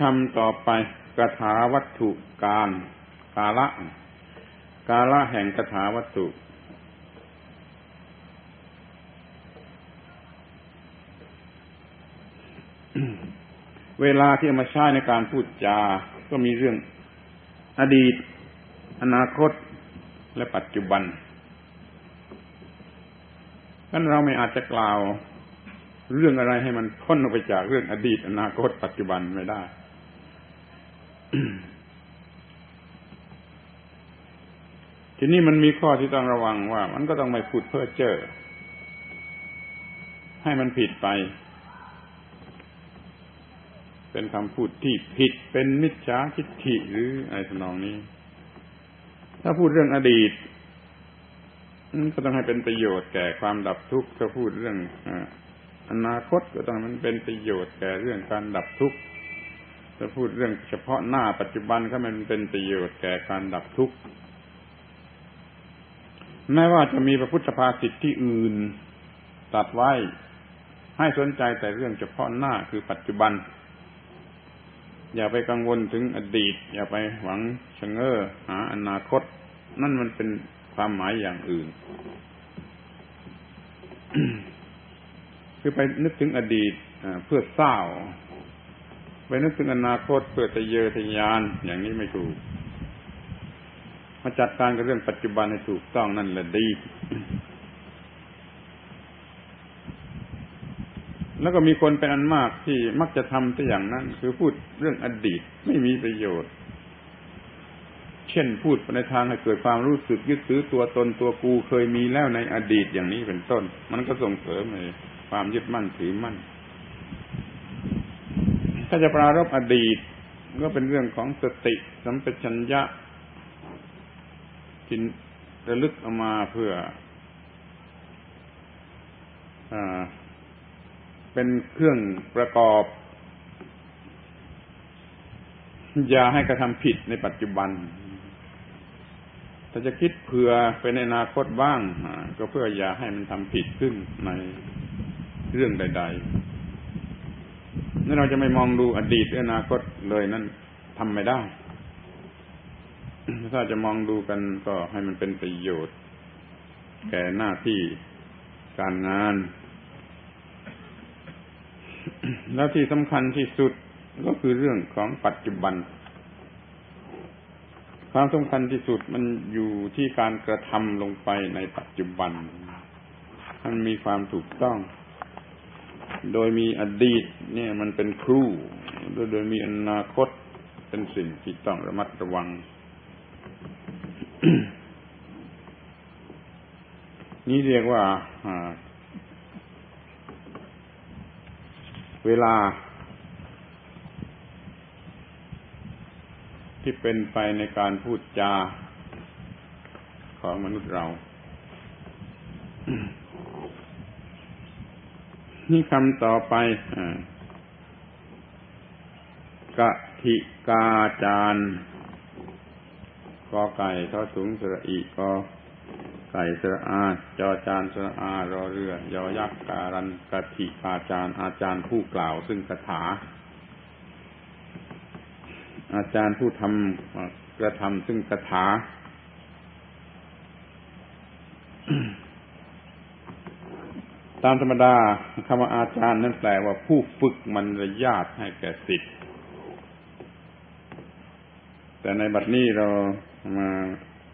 คำต่อไปกถาวัตถุการ กาละ กาละแห่งกถาวัตถุ เวลาที่เอามาใช้ในการพูดจา ก็มีเรื่องอดีต อนาคต และปัจจุบันนั้นเราไม่อาจจะกล่าวเรื่องอะไรให้มันพ้นออกไปจากเรื่องอดีต อนาคต ปัจจุบันไม่ได้ ทีนี้มันมีข้อที่ต้องระวังว่า มันก็ต้องไม่พูดเพ้อเจ้อให้มันผิดไป เป็นคำพูดที่ผิดเป็นมิจฉาทิฏฐิหรืออะไรทำนองนี้ ถ้าพูดเรื่องอดีตก็ต้องให้เป็นประโยชน์แก่ความดับทุกข์ถ้าพูดเรื่องอนาคตก็ต้องมันเป็นประโยชน์แก่เรื่องการดับทุกข์ ถ้าพูดเรื่องเฉพาะหน้าปัจจุบันก็มันเป็นประโยชน์แก่การดับทุกข์แม้ว่าจะมีพระพุทธภาษิตที่อื่นตัดไว้ ให้สนใจแต่เรื่องเฉพาะหน้าคือปัจจุบัน อย่าไปกังวลถึงอดีต อย่าไปหวังชะเง้อหาอนาคต นั่นมันเป็นความหมายอย่างอื่น คือไปนึกถึงอดีตเพื่อเศร้า ไปนึกถึงอนาคตเพื่อทะเยอทะยาน อย่างนี้ไม่ถูก มาจัดการกับเรื่องปัจจุบันให้ถูกต้องนั่นแหละดี แล้วก็มีคนเป็นอันมากที่มักจะทำแต่อย่างนั้น คือพูดเรื่องอดีตไม่มีประโยชน์ เช่นพูดในทางให้เกิดความรู้สึกยึดถือตัวตนตัวกูเคยมีแล้วในอดีตอย่างนี้เป็นต้น มันก็ส่งเสริมในความยึดมั่นถือมั่น ถ้าจะปรารบอดีต ก็เป็นเรื่องของสติสัมปชัญญะที่ระลึกออกมาเพื่ออเป็นเครื่องประกอบ อย่าให้กระทำผิดในปัจจุบัน ถ้าจะคิดเผื่อไปในอนาคตบ้าง ก็เพื่ออย่าให้มันทำผิดขึ้นในเรื่องใด ๆ นั่เราจะไม่มองดูอดีตออนาคตเลยนั่นทำไม่ได้ ถ้าจะมองดูกันก็ให้มันเป็นประโยชน์ แก่หน้าที่การงาน แล้วที่สำคัญที่สุดก็คือเรื่องของปัจจุบัน ความสำคัญที่สุดมันอยู่ที่การกระทำลงไปในปัจจุบัน มันมีความถูกต้อง โดยมีอดีต เนี่ยมันเป็นครูโดยมีอนาคตเป็นสิ่งที่ต้องระมัดระวัง นี่เรียกว่าเวลา ที่เป็นไปในการพูดจาของมนุษย์เรา นี่คำต่อไปกะทิกาจารกอไก่ทอถุงสระอีกอไก่สระอา จอจานสระอารอเรือ ยอยักษ์การันกะทิกาจารอาจารย์ผู้กล่าวซึ่งคาถา อาจารย์ผู้ทำกระทำซึ่งคาถา ตามธรรมดาคำว่าอาจารย์นั่นแปลว่าผู้ฝึกมันระยาตให้แก่สิทธิ์แต่ในบัดนี้เรามา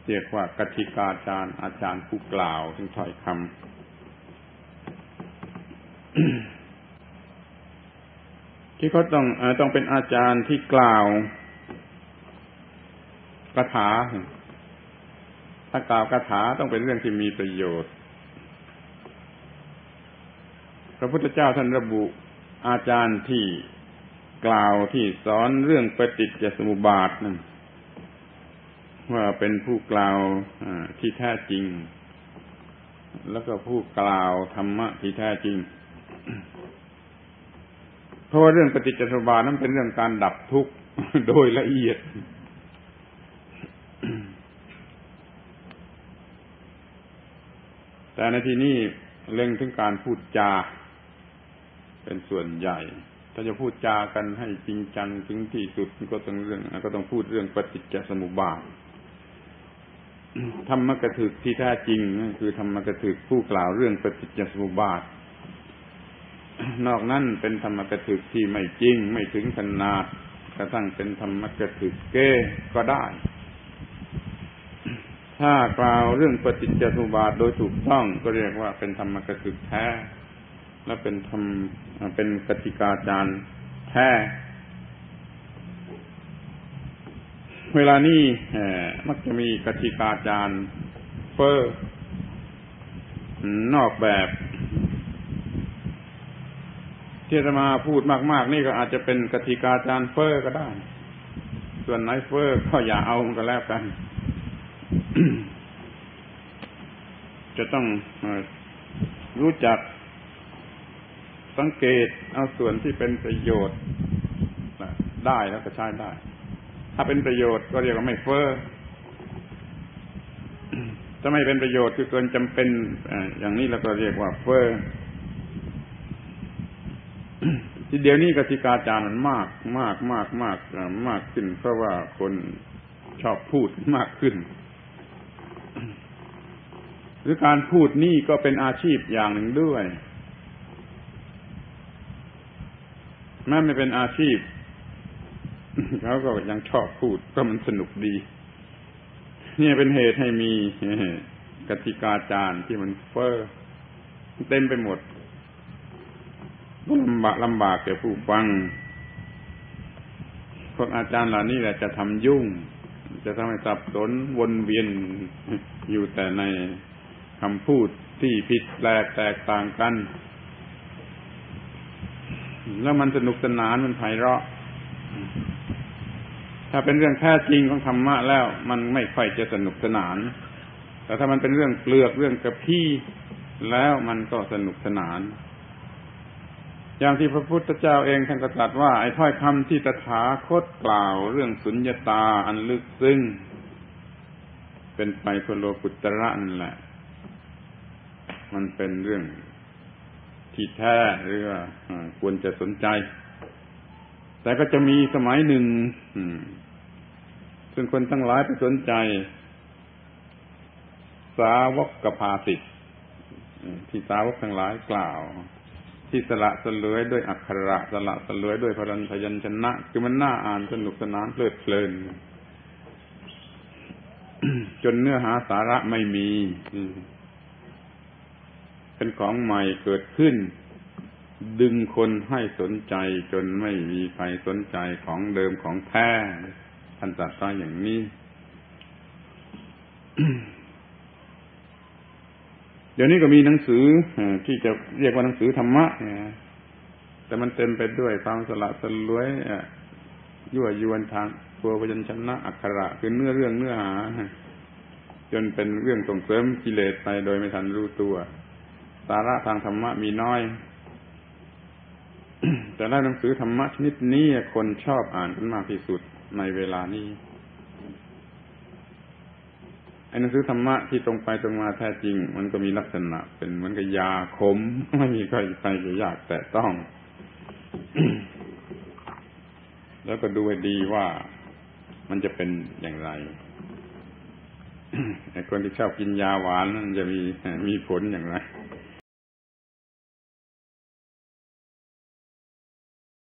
เรียกว่ากติกาจารย์อาจารย์ผู้กล่าวถึงถ้อยคำที่เขาต้องต้องเป็นอาจารย์ที่กล่าวคาถาถ้ากล่าวคาถาต้องเป็นเรื่องที่มีประโยชน์ พ ระพุทธเจ้าท่านระบุอาจารย์ที่กล่าวที่สอนเรื่องปฏิจจสมุปบาทนั่นว่าเป็นผู้กล่าวที่แท้จริง แล้วก็ผู้กล่าวธรรมะที่แท้จริง เพราะว่าเรื่องปฏิจจสมุปบาทนั้นเป็นเรื่องการดับทุกข์โดยละเอียด แต่ในที่นี้เล็งถึงการพูดจา เป็นส่วนใหญ่ ถ้าจะพูดจากันให้จริงจังถึงที่สุดก็ต้องเรื่องก็ต้องพูดเรื่องปฏิจจสมุปบาทธรรมกถึกที่แท้จริงคือธรรมกถึกผู้กล่าวเรื่องปฏิจจสมุปบาท นอกนั้นเป็นธรรมกถึกที่ไม่จริง ไม่ถึงขนาดกระทั่งเป็นธรรมกถึกเก้ก็ได้ ถ้ากล่าวเรื่องปฏิจจสมุปบาทโดยถูกต้องก็เรียกว่าเป็นธรรมกถึกแท้ และเป็นธรรมเป็นกติกาจารย์แท้ เวลานี้มักจะมีกติกาจารย์เฟอร์นอกแบบที่จะมาพูดมากๆ นี่ก็อาจจะเป็นกติกาจารย์เฟอร์ก็ได้ ส่วนไหนเฟอร์ก็อย่าเอากันแล้วกัน จะต้องรู้จัก สังเกตเอาส่วนที่เป็นประโยชน์ได้แล้วก็ใช้ได้ ถ้าเป็นประโยชน์ก็เรียกว่าไม่เฟ้อถ้าไม่เป็นประโยชน์คือเกินจำเป็นอย่างนี้เราก็เรียกว่าเฟ้อทีเดียวนี้กติกาจารมันมากมากมากมากมากขึ้น เพราะว่าคนชอบพูดมากขึ้น หรือการพูดนี่ก็เป็นอาชีพอย่างหนึ่งด้วย แม้ไม่เป็นอาชีพเขาก็ยังชอบพูดก็มันสนุกดี นี่เป็นเหตุให้มีกติกาจารย์ที่มันเฟอ้อเต็มไปหมดลำบากลำบากแก่ผู้ฟังพวกอาจารย์เหล่านี้แหละจะทำยุ่ง จะทำให้สับสนวนเวียนอยู่แต่ในคำพูดที่ผิดแปลกแตกต่างกัน แล้วมันสนุกสนานมันไพเราะ ถ้าเป็นเรื่องแท้จริงของธรรมะแล้ว มันไม่ค่อยจะสนุกสนาน แต่ถ้ามันเป็นเรื่องเปลือกเรื่องกระพี้แล้วมันก็สนุกสนาน อย่างที่พระพุทธเจ้าเองท่านก็ตรัสว่าไอ้ถ้อยคำที่ตถาคตกล่าว เรื่องสุญญตาอันลึกซึ้งเป็นไปโคโลกุตระนั่นแหละ มันเป็นเรื่อง ที่แท้หรือว่าควรจะสนใจ แต่ก็จะมีสมัยหนึ่งซึ่งคนทั้งหลายไปสนใจ สาวกกภาสิทธิ์ที่สาวกทั้งหลายกล่าว ที่สละสลวยด้วยอักขระ สละสลวยด้วยพรันพยัญชนะ คือมันน่าอ่านสนุกสนานเพลิดเพลิน จนเนื้อหาสาระไม่มี เป็นของใหม่เกิดขึ้น ดึงคนให้สนใจจนไม่มีใครสนใจของเดิมของแท้ท่านตรัสไว้อย่างนี้เดี๋ยวนี้ก็มีหนังสือที่จะเรียกว่าหนังสือธรรมะแต่มันเต็มไปด้วยความสละสลวยยั่วยวนทางตัวพยัญชนะอักขระคือเนื้อเรื่องเนื้อหาจนเป็นเรื่องส่งเสริมกิเลสไปโดยไม่ทันรู้ตัว สาระทางธรรมะมีน้อย แต่แล้หนังสือธรรมะชนิดนี้คนชอบอ่านกันมากที่สุดในเวลานี้ไอ้หนังสือธรรมะที่ตรงไปตรงมาแท้จริง มันก็มีลักษณะ เป็นเหมือนกับยาขมไม่มีใครไปจะยากแต่ต้อง แล้วก็ดูให้ดีว่ามันจะเป็นอย่างไรไอ้คนที่ชอบกินยาหวานมันจะมีมีผลอย่างไร